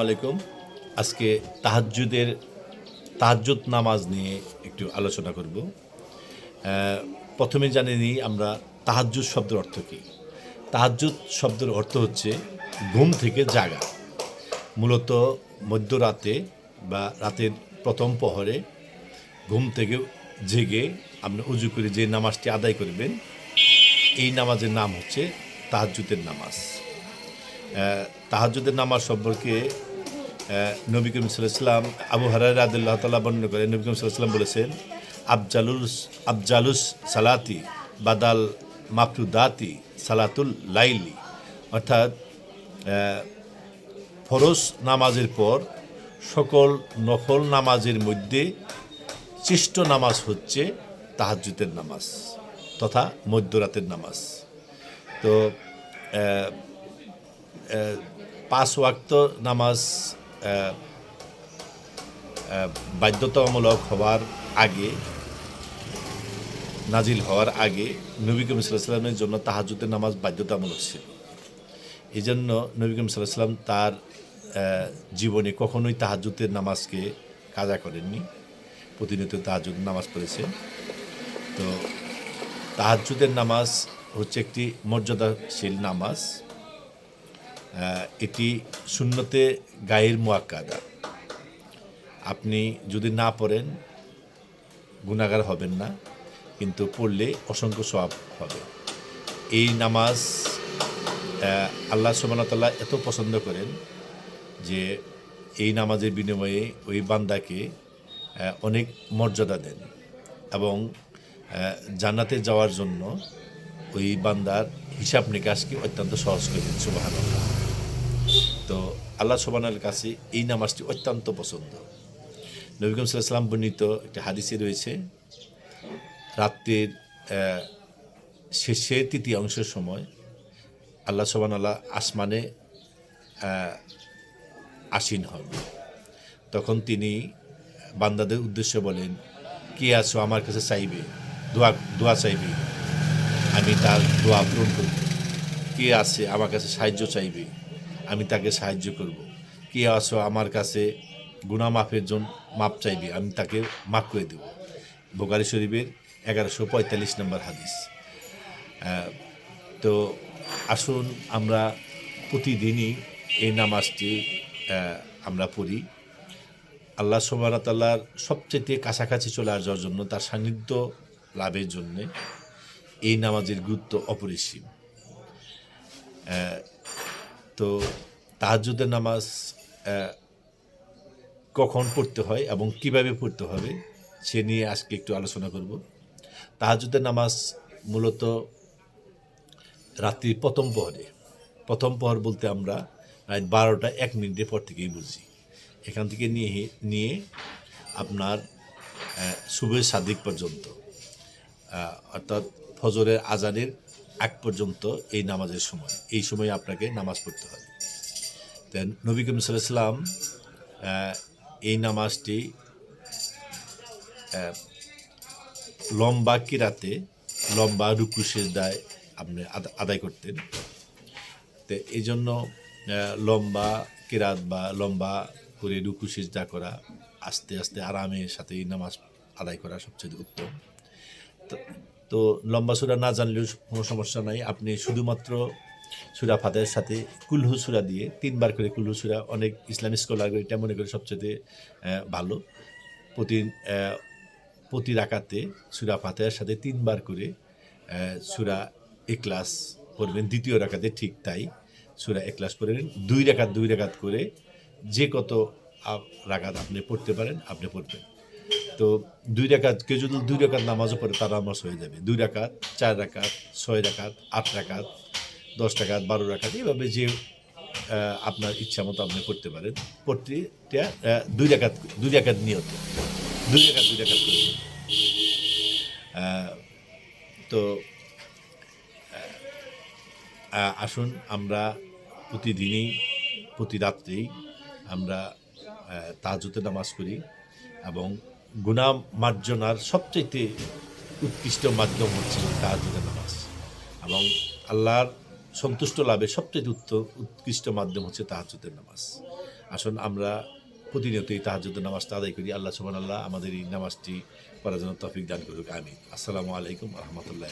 আলাইকুম। আজকে তাহাজ্জুদের তাহাজ্জুদ নামাজ নিয়ে একটু আলোচনা করব। প্রথমে জানি নিই আমরা তাহাজ্জুদ শব্দের অর্থ কী। তাহাজ্জুদ শব্দের অর্থ হচ্ছে ঘুম থেকে জাগা। মূলত মধ্যরাতে বা রাতের প্রথম প্রহরে ঘুম থেকে জেগে আপনি উজু করে যে নামাজটি আদায় করবেন, এই নামাজের নাম হচ্ছে তাহাজ্জুদের নামাজ। তাহাজুদের নামাজ সম্পর্কে নবী করিম সাল্লাম আবু হরার আদুল্লাহ তাল্লাহ বর্ণনা করে নবী করিম সাল্লাম বলেছেন আফজালুস আফজালুস সালাতি বাদাল মাফরুদাতি সালাতুল লাইলি। অর্থাৎ ফরজ নামাজের পর সকল নফল নামাজের মধ্যে শ্রেষ্ঠ নামাজ হচ্ছে তাহাজ্জুদের নামাজ তথা মধ্যরাতের নামাজ। তো পাঁচ ওয়াক্ত নামাজ বাধ্যতামূলক হওয়ার আগে, নাজিল হওয়ার আগে নবী করিম সাল্লামের জন্য তাহাজুদের নামাজ বাধ্যতামূলক ছিল। এই জন্য নবী করিম তার জীবনে কখনোই তাহাজুদের নামাজকে কাজা করেননি। প্রতিনিয়ত তাহাজুদের নামাজ পড়েছেন তো তাহাজুদের নামাজ হচ্ছে একটি মর্যাদাশীল নামাজ। এটি শূন্যতে গায়ের মোয়াক্কাদা আপনি যদি না পড়েন গুণাগার হবেন না, কিন্তু পড়লে অসংখ্য সব হবে। এই নামাজ আল্লাহ সুবাহতাল্লাহ এত পছন্দ করেন যে এই নামাজের বিনিময়ে ওই বান্দাকে অনেক মর্যাদা দেন এবং জান্নাতে যাওয়ার জন্য ওই বান্দার হিসাব নিকাশকে অত্যন্ত সহজ করে দেন সুবাহ তো আল্লাহ সোবানের কাছে এই নামাজটি অত্যন্ত পছন্দ। নবীকম সাল্লাম বর্ণিত একটি হাদিসে রয়েছে রাত্রের আহ, শেষে তৃতীয় অংশের সময় আল্লাহ সোবান আল্লাহ আসমানে আসীন হন। তখন তিনি বান্দাদের উদ্দেশ্যে বলেন কে আছো? আমার কাছে চাইবে দোয়া দোয়া চাইবে। আমি তার দোয়া পূরণ করব। কে আছে আমার কাছে সাহায্য চাইবে? আমি তাকে সাহায্য করব। কে আছো আমার কাছে গুণা মাফের জন্য মাপ চাইবে? আমি তাকে মাফ করে দেব। বোকারি শরীফের এগারোশো পঁয়তাল্লিশ নম্বর হাদিস। তো আসুন আমরা প্রতিদিনই এই নামাজটি আমরা পড়ি। আল্লাহ সোমানাতাল্লার সবচেয়ে কাছাকাছি চলে আসার জন্য তার সান্নিধ্য লাভের জন্যে এই নামাজের গুরুত্ব অপরিসীম। তো তাহাজ্জুদের নামাজ কখন পড়তে হয় এবং কীভাবে পড়তে হবে সে নিয়ে আজকে একটু আলোচনা করব। তাহাজ্জুদের নামাজ মূলত রাত্রির প্রথম প্রহরে প্রথম প্রহর বলতে আমরা রাত বারোটা এক মিনিটের পর থেকেই বুঝি। এখান থেকে নিয়ে নিয়ে আপনার শুভের সাদিক পর্যন্ত। অর্থাৎ ফজরের আজানের আগ পর্যন্ত এই নামাজের সময়, এই সময় আপনাকে নামাজ পড়তে হবে। দেন নবী করিম সাল্লাম এই নামাজটি লম্বা কিরাতে, লম্বা রুকু সেজদায় আপনি আদা- আদায় করতেন। তো এই জন্য লম্বা কিরাত বা লম্বা করে রুকু সেজদা করা আস্তে আস্তে আরামের সাথে এই নামাজ আদায় করা সবচেয়ে উত্তম। তো- লম্বা সুরা না জানলেও কোনো সমস্যা নাই। আপনি শুধুমাত্র সুরা ফাতের সাথে কুলহু সুরা দিয়ে তিনবার করে কুলহু সুরা অনেক ইসলামিক স্কলার এটা মনে করে সবচেয়ে ভালো। প্রতি প্রতি রাকাতে সুরা ফাতেহার সাথে তিনবার করে সুরা এক্লাস পড়বেন। দ্বিতীয় রাকাতে ঠিক তাই সুরা এক্লাস পড়বেন। দুই রাকাত দুই রাকাত করে যে কত রাকাত আপনি পড়তে পারেন, আপনি পড়বেন। তো দুই রাকাত কেউ যদি দুই রাকাত নামাজও পড়ে তার নামাজ হয়ে যাবে। দুই রাকাত চার রাকাত ছয় রাকাত আট রাকাত দশ রাকাত বারো রাকাত এইভাবে যে আপনার ইচ্ছা মতো আপনি করতে পারেন। প্রতিটা দুই রাকাত দুই রাকাত নিয়ত। দুই রাকাত দুই করবেন আহ, তো আসুন আমরা প্রতিদিনই প্রতি রাত্রেই আমরা তাজুতে নামাজ করি এবং গুণা মার্জনার সবচেয়ে উৎকৃষ্ট মাধ্যম হচ্ছে তাহাজুদের নামাজ। এবং আল্লাহর সন্তুষ্ট লাভে সবচেয়ে উৎকৃষ্ট মাধ্যম হচ্ছে তাহাজুদের নামাজ। আসুন আমরা প্রতিনিয়ত এই তাহাজুদের নামাজটা আদায় করি। আল্লাহ সুবান আল্লাহ আমাদের এই নামাজটি করার জন্য তফিক দান করুক। আমি আসসালামু আলাইকুম রহমতুল্লাহ